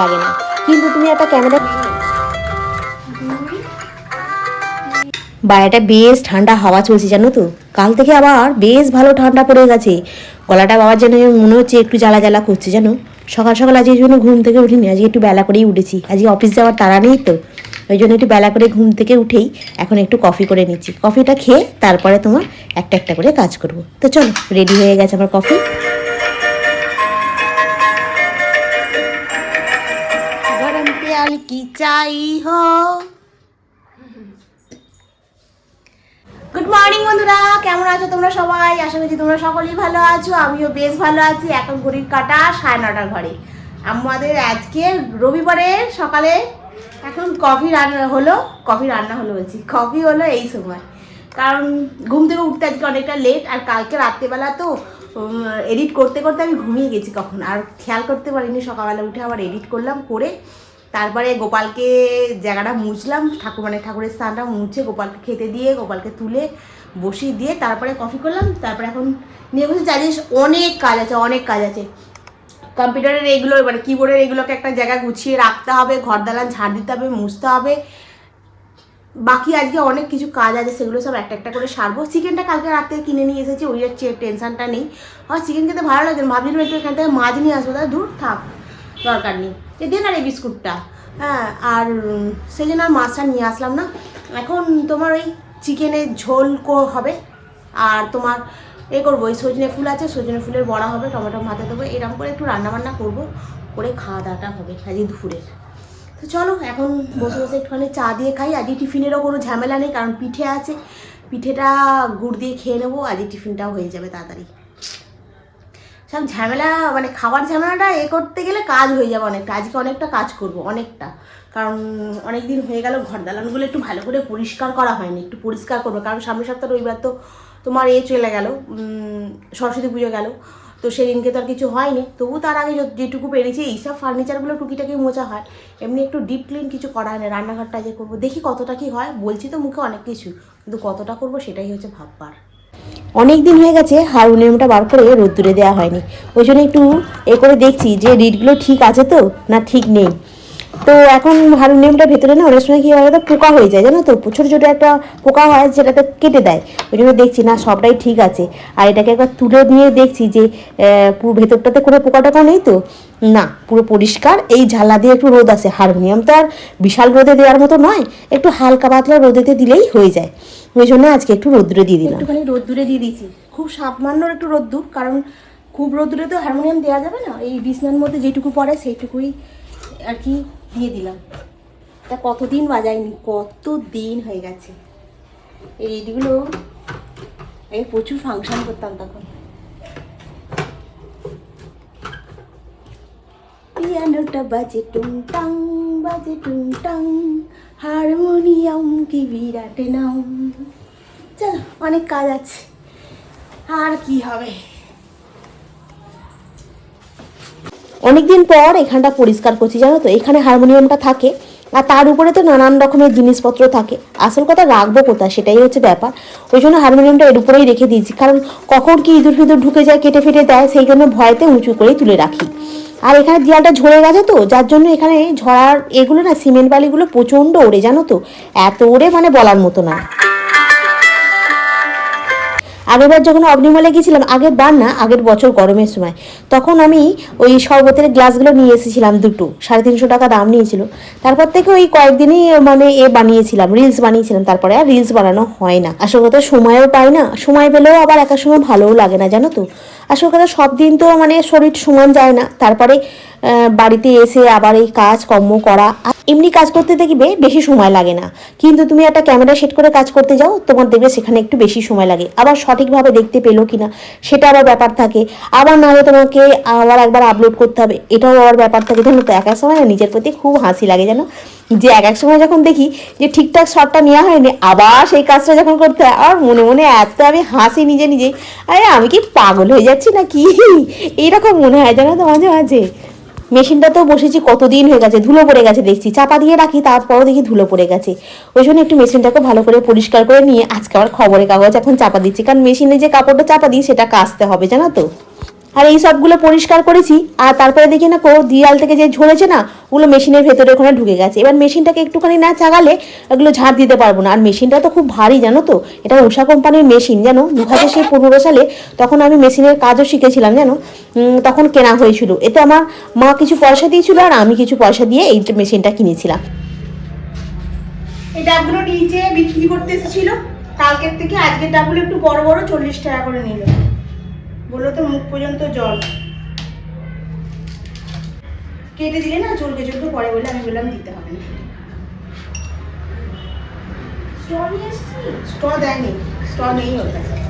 লাগে না। কিন্তু তুমি একটা ক্যামেরা বাইরেটা বেশ ঠান্ডা হাওয়া চলছে, জানো তো? কাল থেকে আবার বেশ ভালো ঠান্ডা পড়ে গেছে। গলাটা বাবার জন্য মনে হচ্ছে একটু জ্বালা জ্বালা করছে, জানো? সকাল সকাল আজকে জন্য ঘুম থেকে উঠিনি, আজকে একটু বেলা করেই উঠেছি। আজকে অফিস যাওয়ার তাড়া নেই তো। ওই জন্য একটু বেলা করে ঘুম থেকে উঠেই এখন একটু কফি করে নিচ্ছি। কফিটা খেয়ে তারপরে তোমার একটা একটা করে কাজ করব। তো চলো রেডি হয়ে গেছে আমার কফি গরম কি চাই হো? গুড মর্নিং বন্ধুরা। কেমন আছো তোমরা সবাই? আশা করছি তোমরা সকলেই ভালো আছো। আমিও বেশ ভালো আছি। এখন ঘড়ির কাটা সাড়ে নটার ঘরে আমাদের আজকে রবিবারের সকালে এখন কফি রান্না হলো। কফি রান্না হলো বলছি। কফি হলো এই সময়। কারণ ঘুম থেকে উঠতে আজকে অনেকটা লেট আর কালকে রাত্রেবেলা তো এডিট করতে করতে আমি ঘুমিয়ে গেছি কখন? আর খেয়াল করতে পারিনি। সকালবেলা উঠে আবার এডিট করলাম করে তারপরে গোপালকে জায়গাটা মুছলাম, ঠাকুর মানে ঠাকুরের স্থানটা মুছে গোপালকে খেতে দিয়ে, গোপালকে তুলে বসিয়ে দিয়ে তারপরে কফি করলাম, তারপরে এখন নিয়ে বসে জানিস অনেক কাজ আছে, অনেক কাজ আছে। কম্পিউটারের এগুলো মানে কিবোর্ডের এগুলোকে একটা জায়গায় গুছিয়ে রাখতে হবে, ঘর দালান ঝাড় দিতে হবে, মুছতে হবে। বাকি আজকে অনেক কিছু কাজ আছে, সেগুলো সব একটা একটা করে সারবো। চিকেনটা কালকে রাতে কিনে নিয়ে এসেছি, ওই হচ্ছে টেনশনটা নেই। আমার চিকেন খেতে ভালো লাগে ভাবছিলাম একটু এখান থেকে মাছ নিয়ে আসব। তাহলে দূর থাক। দরকার নেই। যে দে না রে বিস্কুটটা। হ্যাঁ আর সেই জন্য আর মাছটা নিয়ে আসলাম না। এখন তোমার ওই চিকেনের ঝোল হবে। আর তোমার এ করব ওই সজনে ফুল আছে, সজনে ফুলের বড়া হবে, টমেটো ভাতে দেবো। এরকম করে একটু রান্নাবান্না করব, করে খাওয়া দাওয়াটা হবে আজকে দুপুরের তো চলো, এখন বসে বসে একটুখানি চা দিয়ে খাই। আজকে টিফিনেরও কোনো ঝামেলা নেই, কারণ পিঠে আছে। পিঠেটা গুড় দিয়ে খেয়ে নেব, আজকে টিফিনটাও হয়ে যাবে তাড়াতাড়ি। সব ঝামেলা মানে খাবার ঝামেলাটা এ করতে গেলে কাজ হয়ে যাবে অনেকটা। আজকে অনেকটা কাজ করব, অনেকটা। কারণ অনেক দিন হয়ে গেল, ঘর দালানগুলো একটু ভালো করে পরিষ্কার করা হয়নি, একটু পরিষ্কার করব। কারণ সামনের সপ্তাহ রবিবার তো তোমার এ চলে গেল সরস্বতী পুজো গেল। তো সেদিনকে তো আর কিছু হয়নি। তবু তার আগে যেটুকু পেরেছি এইসব ফার্নিচারগুলো টুকিটাকি মোছা হয়। এমনি একটু ডিপ ক্লিন কিছু করা হয় না, রান্নাঘরটা যে করব। দেখি কতটা কি হয়, বলছি তো মুখে অনেক কিছু, কিন্তু কতটা করব সেটাই হচ্ছে ভাববার। অনেক দিন হয়ে গেছে হারমোনিয়ামটা বার করে রোদ্দুরে দেওয়া হয়নি। ওই জন্য একটু এ করে দেখছি যে রিডগুলো ঠিক আছে তো, না ঠিক নেই। তো এখন হারমোনিয়ামটা ভেতরে না অনেক সময় কী হয় বলতো, পোকা হয়ে যায় জানো তো? ছোটো ছোটো একটা পোকা হয় যেটাতে কেটে দেয়। ওই জন্য দেখছি না সবটাই ঠিক আছে। আর এটাকে একবার তুলে নিয়ে দেখছি যে পুরো ভেতরটাতে কোনো পোকা টোকা নেই তো? না পুরো পরিষ্কার। এই ঝালা দিয়ে একটু রোদ আছে হারমোনিয়াম তো আর বিশাল রোদে দেওয়ার মতো নয় একটু হালকা পাতলা রোদেতে দিলেই হয়ে যায়। ওই জন্য আজকে একটু রোদ্দুরে দিয়ে দিলাম। একটুখানি রোদ্দুরে দিয়ে দিয়েছি। খুব সামান্য একটু রোদ্দুর কারণ খুব রোদ্দুরে তো হারমোনিয়াম দেওয়া যাবে না? এই বিছনার মধ্যে যেটুকু পড়ে সেইটুকুই আর কি দিয়ে দিলাম। তা কতদিন বাজাইনি কত দিন হয়ে গেছে? এই রেডিগুলো, এই প্রচুর ফাংশন করতাম তখন। পিয়ানোটা বাজে টুংটাং বাজে টুংটাং হারমোনিয়াম কি বিরাট নাম। চলো, অনেক কাজ আছে। আর কি হবে? অনেকদিন পর এখানটা পরিষ্কার করছি, জানো তো? এখানে হারমোনিয়ামটা থাকে আর তার উপরে তো নানান রকমের জিনিসপত্র থাকে। আসল কথা রাখব কোথায়? সেটাই হচ্ছে ব্যাপার। ওই জন্য হারমোনিয়ামটা এর উপরেই রেখে দিয়েছি। কারণ কখন কি ইঁদুর ফিঁদুর ঢুকে যায়, কেটে ফেটে দেয়, সেই জন্য ভয়তে উঁচু করেই তুলে রাখি। আর এখানে দেয়ালটা ঝরে গেছে তো, যার জন্য এখানে ঝড়ার এগুলো না, সিমেন্ট বালিগুলো প্রচণ্ড ওড়ে, জানো তো? এত ওড়ে মানে বলার মতো না। আগেরবার যখন অগ্নিমলে গিয়েছিলাম আগের বার না, আগের বছর গরমের সময়, তখন আমি ওই শরবতের গ্লাসগুলো নিয়ে এসেছিলাম দুটো, সাড়ে তিনশো টাকা দাম নিয়েছিল। তারপর থেকে ওই কয়েকদিনই মানে এ বানিয়েছিলাম রিলস বানিয়েছিলাম, তারপরে আর রিলস বানানো হয় না। আসল কথা, সময়ও পাই না, সময় পেলেও আবার একার সময় ভালোও লাগে না, জানো তো? আসল কথা সব দিন তো মানে শরীর সমান যায় না। তারপরে বাড়িতে এসে আবার এই কাজ কর্ম করা এমনি কাজ করতে দেখবে বেশি সময় লাগে না। কিন্তু তুমি একটা ক্যামেরা সেট করে কাজ করতে যাও, তোমার দেখবে সেখানে একটু বেশি সময় লাগে। আবার সঠিকভাবে দেখতে পেল কিনা, সেটা আবার ব্যাপার থাকে। আবার নাহলে তোমাকে আবার একবার আপলোড করতে হবে, এটাও আবার ব্যাপার থাকে। জানো তো, এক সময় না, নিজের প্রতি খুব হাসি লাগে, জানো? যে এক এক সময় যখন দেখি যে ঠিকঠাক শটটা নেওয়া হয়নি, আবার সেই কাজটা যখন করতে হয়, আর মনে মনে এত আমি হাসি নিজে নিজেই আরে আমি কি পাগল হয়ে যাচ্ছি না কি এইরকম মনে হয় জানো তো মাঝে মাঝে। মেশিনটাতেও বসেছি, কতদিন হয়ে গেছে, ধুলো পড়ে গেছে দেখছি, চাপা দিয়ে রাখি, তারপরও দেখি ধুলো পড়ে গেছে। ওই জন্য একটু মেশিনটাকে ভালো করে পরিষ্কার করে নিয়ে, আজকে আবার খবরের কাগজ এখন চাপা দিচ্ছি, কারণ মেশিনে যে কাপড়টা চাপা দিই, সেটা কাচতে হবে, জানো তো? আর এই সবগুলো পরিষ্কার করেছি, আর তারপরে দেখি না কো দিয়াল থেকে যে ঝরেছে না, ওগুলো মেশিনের ভেতরে ওখানে ঢুকে গেছে। এবার মেশিনটাকে একটুখানি না চাগালে ওগুলো ঝাড় দিতে পারব না। আর মেশিনটা তো খুব ভারী, জানো তো? এটা উষা কোম্পানির মেশিন, জানো? দু হাজার সেই পনেরো সালে তখন আমি মেশিনের কাজও শিখেছিলাম, জানো? তখন কেনা হয়েছিল। এতে আমার মা কিছু পয়সা দিয়েছিল আর আমি কিছু পয়সা দিয়ে এই মেশিনটা কিনেছিলাম। এই ডাবগুলো নিচে বিক্রি করতে এসেছিল। কালকের থেকে আজকের ডাবগুলো একটু বড় বড়, চল্লিশ টাকা করে নিল। বলল তো মুখ পর্যন্ত জল। কেটে দিলে না চলকে চলকে পরে বলে আমি বললাম দিতে হবে না। স্ট্র দেয়নি স্ট্র নেই ওর কাছে।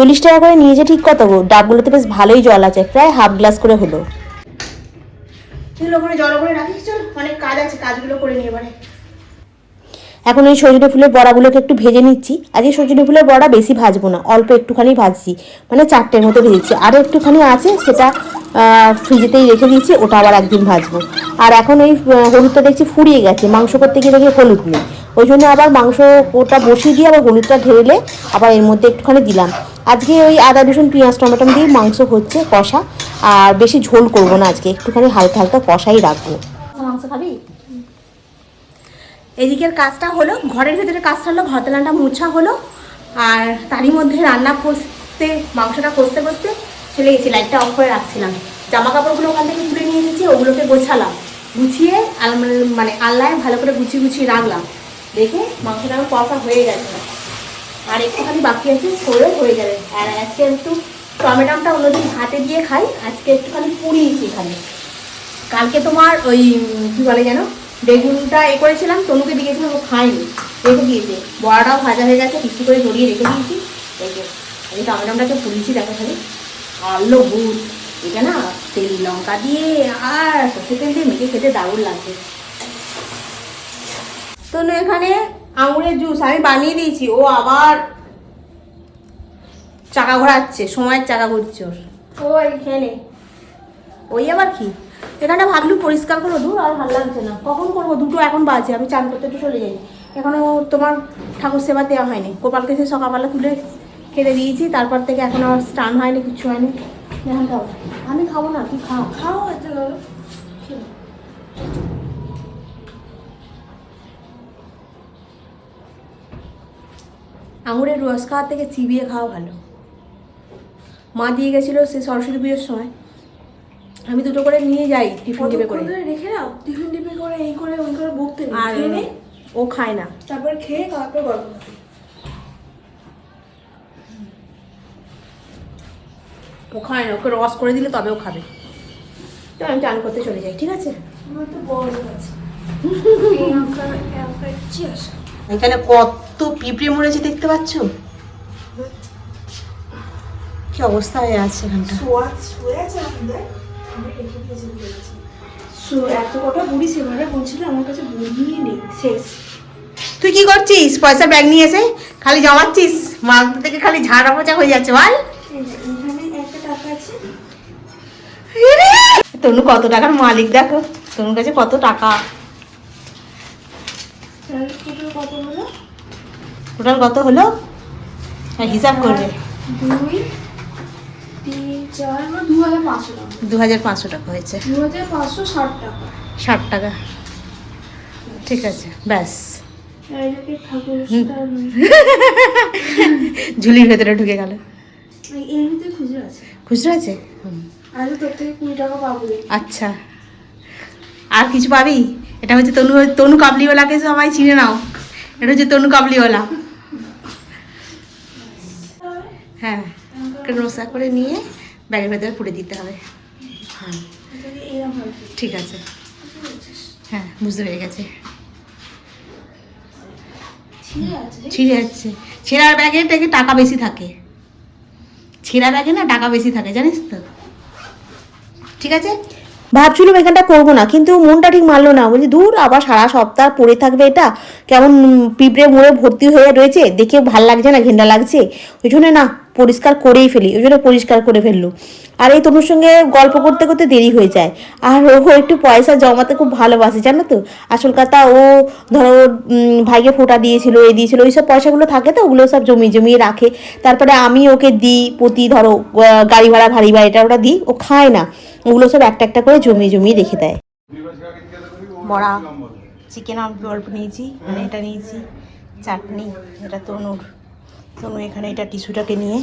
চল্লিশ টাকা করে নিয়েছে ঠিক কত গো? ডাবগুলোতে বেশ ভালোই জল আছে প্রায় হাফ গ্লাস করে হলো। ওখানে জল করে রাখিস চল। অনেক কাজ আছে কাজগুলো করে নিয়ে এবারে। এখন ওই সজনে ফুলের বড়াগুলোকে একটু ভেজে নিচ্ছি। আজকে সজনে ফুলের বড়া বেশি ভাজবো না অল্প একটুখানি ভাজছি। মানে চারটের মতো ভেজেছি। আর একটুখানি আছে সেটা ফ্রিজেতেই রেখে দিয়েছি ওটা আবার একদিন ভাজবো। আর এখন ওই হলুদটা দেখছি ফুরিয়ে গেছে মাংস করতে গিয়ে দেখি হলুদ নেই। ওই জন্য আবার মাংস ওটা বসিয়ে দিয়ে আবার হলুদটা ঢেলে আবার এর মধ্যে একটুখানি দিলাম। আজকে ওই আদা, রসুন, পেঁয়াজ, টমেটো দিয়ে মাংস হচ্ছে কষা। আর বেশি ঝোল করব না আজকে, একটুখানি হালকা হালকা কষাই রাখব। মাংস খাবি? এদিকের কাজটা হলো, ঘরের ভেতরে কাজটা হলো ঘর দালানটা মোছা হলো, আর তারই মধ্যে রান্না করতে, মাংসটা করতে কষতে চলে গেছি, লাইটটা অফ করে রাখছিলাম। জামা কাপড়গুলো ওখান থেকে তুলে নিয়ে এসেছি, ওগুলোকে গোছালাম। গুছিয়ে মানে আল্লায় ভালো করে গুছিয়ে গুছিয়ে রাখলাম। দেখে মাংসটা কষা হয়ে গেছে। আর একটুখানি বাকি আছে করে হয়ে যাবে। আর আজকে একটু টমেটোটা অন্যদিন ভাতে দিয়ে খাই, আজকে একটুখানি পুড়িয়েছি এখানে। কালকে তোমার ওই, কী বলে যেন, বেগুনটা এ করেছিলাম, তনুকে দিয়েছিলাম, ও খায়নি। রেখে দিয়েছে। বড়াটাও ভাজা হয়ে গেছে কিছু করে জড়িয়ে রেখে দিয়েছি। যে, এই টমেটোটাকে পুড়িয়েছি, দেখো খালি। আলো ভূত এটা না, তেল, লঙ্কা দিয়ে, আর সর্ষে তেল দিয়ে মেখে খেতে দারুণ লাগবে তনু এখানে আঙুরের জুস আমি বানিয়ে দিয়েছি। ও আবার চাকা ঘোরাচ্ছে সময়ের চাকা ঘুরছে ওর। ওই। খেলে ওই আবার কি? এখানটা ভাবলু পরিষ্কার করো দূর আর ভালো লাগছে না। কখন করব? দুটো এখন বাজে আমি চান করতে একটু চলে যাই। এখনও তোমার ঠাকুর সেবা দেওয়া হয়নি। গোপালকে সে সকালবেলা তুলে খেতে দিয়েছি তারপর থেকে এখন আর স্টান হয়নি কিছু হয়নি। এখন খাও আমি খাব না তুই খা। খাও আঙুরের রস খাওয়ার থেকে চিবিয়ে খাওয়া ভালো। মা দিয়ে গেছিল সে সরস্বতী পুজোর সময়। আমি দুটো করে নিয়ে যাই টিফিন টিপে করে। রেখে দাও? টিফিন টিফিন করে এই করে ওই করে বকতে আর ও খায় না। তারপর খেয়ে তারপর গল্প ও খায় না ওকে রস করে দিলে তবেও খাবে। তো আমি চান করতে চলে যাই ঠিক আছে? আমার তো বড় আছে। এখানে কত পিঁপড়ে মরেছে দেখতে পাচ্ছ? কি অবস্থা হয়ে আছে এখানটা এত কটা বুড়ি সেবারে বলছিল আমার কাছে বুড়িই নেই শেষ। তুই কি করছিস? পয়সা ব্যাগ নিয়ে এসে খালি জমাচ্ছিস? মাল থেকে খালি ঝাড়া পোচা হয়ে যাচ্ছে বল। তনু কত টাকার মালিক দেখো। তনুর কাছে কত টাকা। কত টোটাল কত হলো? হ্যাঁ, হিসাব করবে। দুই চার মানে দু হাজার পাঁচশো টাকা দু হয়েছে দু ষাট টাকা। ঠিক আছে ব্যাস। ঝুলির ভেতরে ঢুকে গেল। খুচরো আছে। আচ্ছা। আর কিছু পাবি? এটা হচ্ছে তনু তনু কাবলিওয়ালাকে সবাই চিনে নাও। এটা হচ্ছে তনু কাবলিওয়ালা। হ্যাঁ রোসা করে নিয়ে ব্যাগের ভেতরে পুড়ে দিতে হবে। হ্যাঁ? ঠিক আছে। হ্যাঁ বুঝতে পেরে গেছে। ছিঁড়ে। ছিঁড়ে যাচ্ছে। ছেঁড়ার ব্যাগে থেকে টাকা বেশি থাকে? ছেঁড়া ব্যাগে না টাকা বেশি থাকে, জানিস তো? ঠিক আছে? ভাবছিলাম এখানটা করব না, কিন্তু মনটা ঠিক মানলো না। বলছি, দূর, আবার সারা সপ্তাহ পড়ে থাকবে এটা। কেমন পিঁপড়ে মোড়ে ভর্তি হয়ে রয়েছে, দেখে ভালো লাগছে না, ঘেন্ডা লাগছে। ওই জন্য না পরিষ্কার করেই ফেলি, ওই জন্য পরিষ্কার করে ফেলল। আর এই তোমার সঙ্গে গল্প করতে করতে দেরি হয়ে যায়। আর ও একটু পয়সা জমাতে খুব ভালোবাসে, জানো তো? আসল কথা ও, ধরো ভাইকে ফোঁটা দিয়েছিল, এ দিয়েছিল ওই সব পয়সাগুলো থাকে তো, ওগুলো সব জমিয়ে জমিয়ে রাখে। তারপরে আমি ওকে দিই, প্রতি, ধরো গাড়ি ভাড়া ভারী বা এটা ওটা দিই, ও খায় না। ওগুলো সব একটা একটা করে জমিয়ে জমিয়ে রেখে দেয়। বড়া, চিকেন আমি অল্প নিয়েছি মানে এটা নিয়েছি, চাটনি, এটা তনুর। তনু এখানে এটা টিস্যুটাকে নিয়ে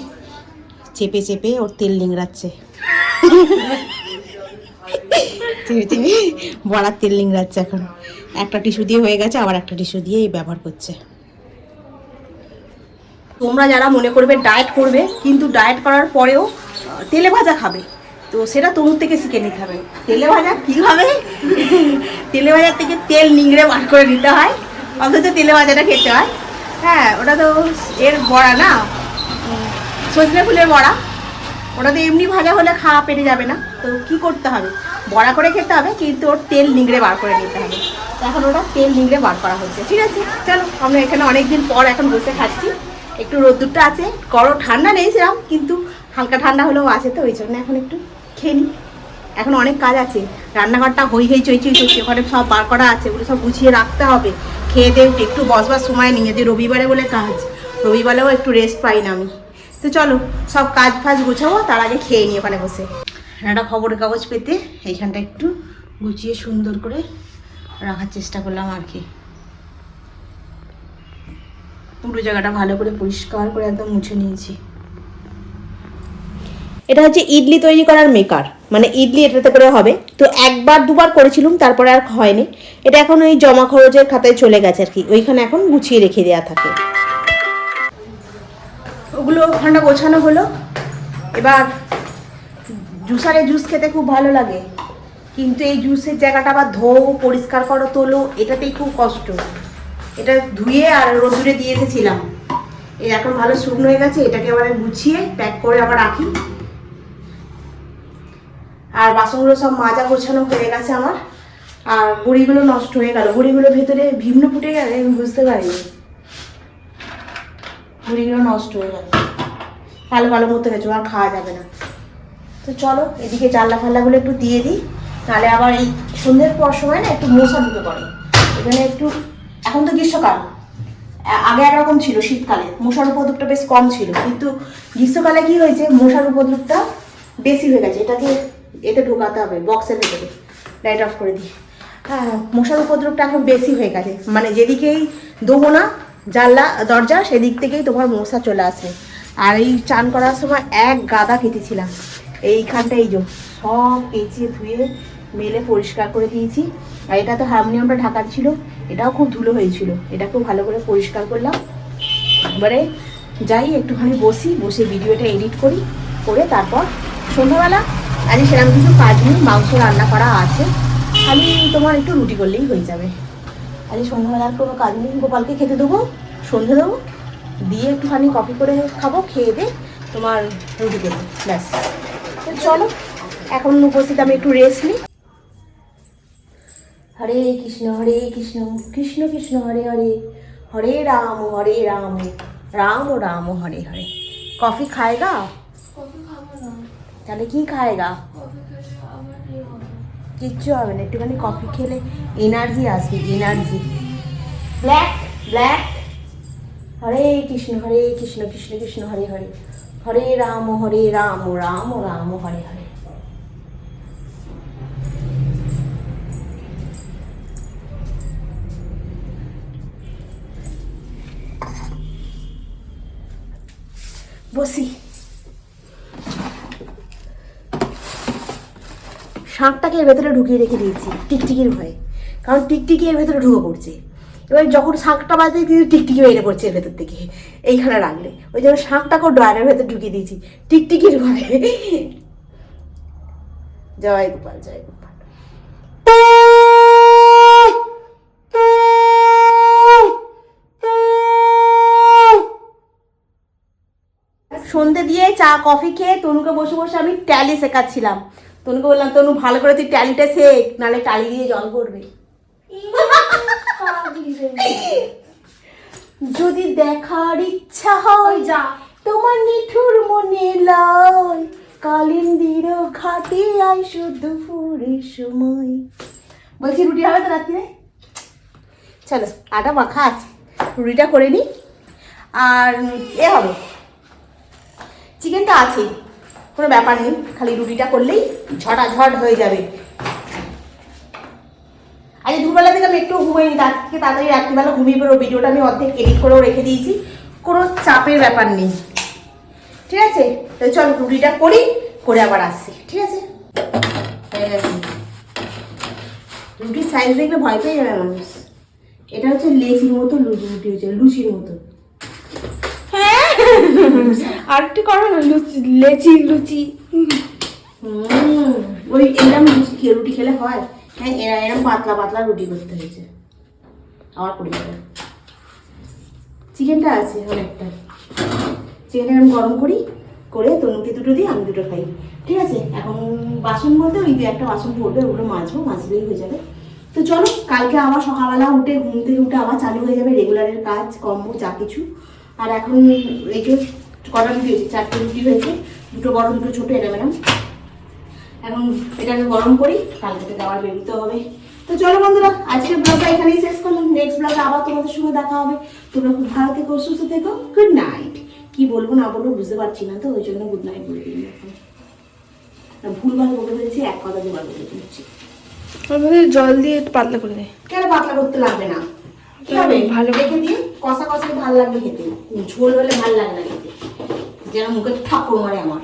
চেপে চেপে ওর তেল চেপে বড়ার তেল নিংড়াচ্ছে এখন। একটা টিস্যু দিয়ে হয়ে গেছে, আবার একটা টিস্যু দিয়ে এই ব্যবহার করছে। তোমরা যারা মনে করবে ডায়েট করবে, কিন্তু ডায়েট করার পরেও তেলে ভাজা খাবে। তো সেটা তনুর থেকে শিখে নিতে হবে। তেলে ভাজা কীভাবে? তেলে ভাজার থেকে তেল নিংড়ে বার করে নিতে হয়, অথচ তেলে ভাজাটা খেতে হয়। হ্যাঁ ওটা তো এর বড়া না? সজনে ফুলের বড়া। ওটা তো এমনি ভাজা হলে খাওয়া পেটে যাবে না। তো কি করতে হবে? বড়া করে খেতে হবে, কিন্তু ওর তেল নিংড়ে বার করে নিতে হবে। এখন ওটা তেল নিংড়ে বার করা হচ্ছে। ঠিক আছে, চলো, আমরা এখানে অনেকদিন পর এখন বসে খাচ্ছি। একটু রোদ্দুরটা আছে গরম ঠান্ডা নেই সেরকম কিন্তু হালকা ঠান্ডা হলেও আছে তো, ওই জন্য এখন একটু খেয়ে নিই। এখন অনেক কাজ আছে। রান্নাঘরটা হই হই চই চই চলছে ওখানে সব বার করা আছে, ওগুলো সব গুছিয়ে রাখতে হবে। খেয়ে দিয়ে একটু বসবার সময় নিয়ে যে রবিবারে বলে কাজ, রবিবারেও একটু রেস্ট পাই না আমি। তো চলো, সব কাজ ফাজ গুছাবো, তার আগে খেয়ে নিই ওখানে বসে। একটা খবরের কাগজ পেতে, এইখানটা একটু গুছিয়ে সুন্দর করে রাখার চেষ্টা করলাম আর কি। পুরো জায়গাটা ভালো করে পরিষ্কার করে একদম মুছে নিয়েছি। এটা হচ্ছে ইডলি তৈরি করার মেকার মানে ইডলি এটাতে করে হবে। তো একবার দুবার করেছিলাম, তারপরে আর হয়নি। এটা এখন ওই জমা খরচের খাতায় চলে গেছে আর কি। ওইখানে এখন গুছিয়ে রেখে দেওয়া থাকে। ওগুলো ওখানটা গোছানো হলো। এবার জুসারে জুস খেতে খুব ভালো লাগে। কিন্তু এই জুসের জায়গাটা আবার ধো পরিষ্কার করো, তোলো, এটাতেই খুব কষ্ট। এটা ধুয়ে আর রোদ্দুরে দিয়ে এসেছিলাম। এই এখন ভালো শুকনো হয়ে গেছে, এটাকে আবার গুছিয়ে প্যাক করে আবার রাখি। আর বাসনগুলো সব মাজা গোছানো হয়ে গেছে আমার। আর বড়িগুলো নষ্ট হয়ে গেল। বড়িগুলো ভেতরে ভিন্ন ফুটে গেলে আমি বুঝতে পারিনি। বড়িগুলো নষ্ট হয়ে গেল কালো কালো মতো গেছে আর খাওয়া যাবে না। তো চলো, এদিকে জানলা ফাল্লাগুলো একটু দিয়ে দিই। তাহলে আবার এই সন্ধ্যের পর সময় না একটু মশা ঢুকে পড়ে। এখানে একটু, এখন তো গ্রীষ্মকাল। আগে একরকম ছিল শীতকালে। মশার উপদ্রবটা বেশ কম ছিল। কিন্তু গ্রীষ্মকালে কি হয়েছে? মশার উপদ্রবটা বেশি হয়ে গেছে। এটাকে এতে ঢোকাতে হবে বক্সের ভেতরে। লাইট অফ করে দিই। হ্যাঁ মশার উপদ্রবটা এখন বেশি হয়ে গেছে। মানে যেদিকেই দেবো না, জানলা, দরজা, সেদিক থেকেই তোমার মশা চলে আসবে আর এই চান করার সময় এক গাদা কেটেছিলাম এইখানটা এই যে, সব পেঁচিয়ে ধুয়ে মেলে পরিষ্কার করে দিয়েছি। আর এটা তো হারমোনিয়ামটা ঢাকা ছিল এটাও খুব ধুলো হয়েছিল। এটাকেও ভালো করে পরিষ্কার করলাম। এবারে যাই, একটুখানি বসি, বসে ভিডিওটা এডিট করি, করে তারপর সন্ধ্যাবেলা আজ সেরকম কিছু কাজ নেই, মাংস রান্না করা আছে। খালি তোমার একটু রুটি করলেই হয়ে যাবে। আজ সন্ধ্যাবেলা আর কোনো কাজ নেই, গোপালকে খেতে দেবো, সন্ধে দেবো, দিয়ে একটুখানি কফি করে খাব, খেয়ে দে তোমার রুটি করব, ব্যাস। চলো, এখন উপস্থিত আমি একটু রেস্ট নিই। হরে কৃষ্ণ হরে কৃষ্ণ কৃষ্ণ কৃষ্ণ, হরে হরে হরে রাম হরে রাম রাম রাম, হরে হরে। কফি খাएगा কফি খাব না। তাহলে কি হবে কিচ্ছু হবে না, একটুখানি কফি খেলে এনার্জি আসবে energy black black Hare Krishna Hare Krishna Krishna Krishna, Hare Hare. Hare Ram Hare Ram Ram Ram, Hare Hare. বসি। শাঁখটাকে এর ভেতরে ঢুকিয়ে রেখে দিয়েছি, টিকটিকির ভয়ে। কারণ টিকটিকি এর ভেতরে ঢুকে পড়ছে। এবার যখন শাঁখটা বাজে, কিন্তু টিকটিকি বেরিয়ে পড়ছে ভেতর থেকে। এইখানে রাখলে। ওই জন্য শাঁখটাকেও ড্রয়ারের ভেতর ঢুকিয়ে দিয়েছি, টিকটিকির ভয়ে। জয় গোপাল জয় গোপাল। সন্ধে দিয়ে চা, কফি খেয়ে তনুকে বসে বসে আমি ট্যালি শেখাচ্ছিলাম। তনুকে বললাম তনু ভালো করে তুই ট্যালিটা শেখ নাহলে টালি দিয়ে জল পড়বে যদি দেখার ইচ্ছা হয় যা। তোমার নিঠুর মনে লয় কালিন্দির ঘাটে আইসো দুপুরের সময়। বলছি রুটি হবে তো রাত্রিরে? চলো আটা মাখা আছে। রুটিটা করে নিই আর এ হবে। চিকেনটা আছে। কোনো ব্যাপার নেই খালি রুটিটা করলেই ঝটাঝট হয়ে যাবে। আজ দুপুরবেলা থেকে আমি একটু ঘুমাইনি তার থেকে তাড়াতাড়ি রাত্রিবেলা ঘুমিয়ে পড়ো ভিডিওটা আমি অর্ধেক এডিট করেও রেখে দিয়েছি কোনো চাপের ব্যাপার নেই। ঠিক আছে? তো চল রুটিটা করি করে আবার আসছি। ঠিক আছে। রুটির সাইজ দেখলে ভয় পেয়ে যাবে মানুষ। এটা হচ্ছে লেচির মতো রুটি হচ্ছে লুচির মতো। হ্যাঁ? আর একটু করো না, লুচি, লেচি, লুচি। ওই এরম রুটি খেলে হয়? হ্যাঁ এরা এরম পাতলা পাতলা রুটি করতে হয়েছে। আবার যাবে চিকেনটা আছে অনেকটা। চিকেনটা আমি গরম করি, করে তনুকে দুটো দিই, আমি দুটো খাই। ঠিক আছে? এখন বাসন বলতে ওই একটা বাসন পড়বে, ওগুলো মাজবো, মাজলেই হয়ে যাবে। তো চলো, কালকে আবার সকালবেলা উঠে, ঘুম থেকে উঠে আবার চালু হয়ে যাবে রেগুলারের কাজ, কম্বো, যা কিছু। আর এখন এই যে কটা রুটি হয়েছে? চারটে রুটি হয়েছে দুটো বড় দুটো ছোটো এটা ম্যাডাম। এখন এটাকে গরম করি কালকে থেকে আবার বেরোতে হবে। তো চলো বন্ধুরা আজকের ব্লগটা এখানেই শেষ করলাম। নেক্সট ব্লগে আবার তোমাদের সঙ্গে দেখা হবে। তোমরা খুব ভালো থেকো সুস্থ থেকো। গুড নাইট কি বলব না বলব বুঝতে পারছি না তো ওই জন্য গুড নাইট বলে এখন না, ভুলভাল বলে ফেলছি এক কথা দুবার বলে জল দিয়ে পাতলা করে দে। কেন পাতলা করতে লাগবে না? কি হবে? ভালো। রেখে দিয়ে কষা কষা ভালো লাগবে খেতে। ঝোল হলে ভালো লাগে না খেতে। যেন মুখে ঠাকুর মারে আমার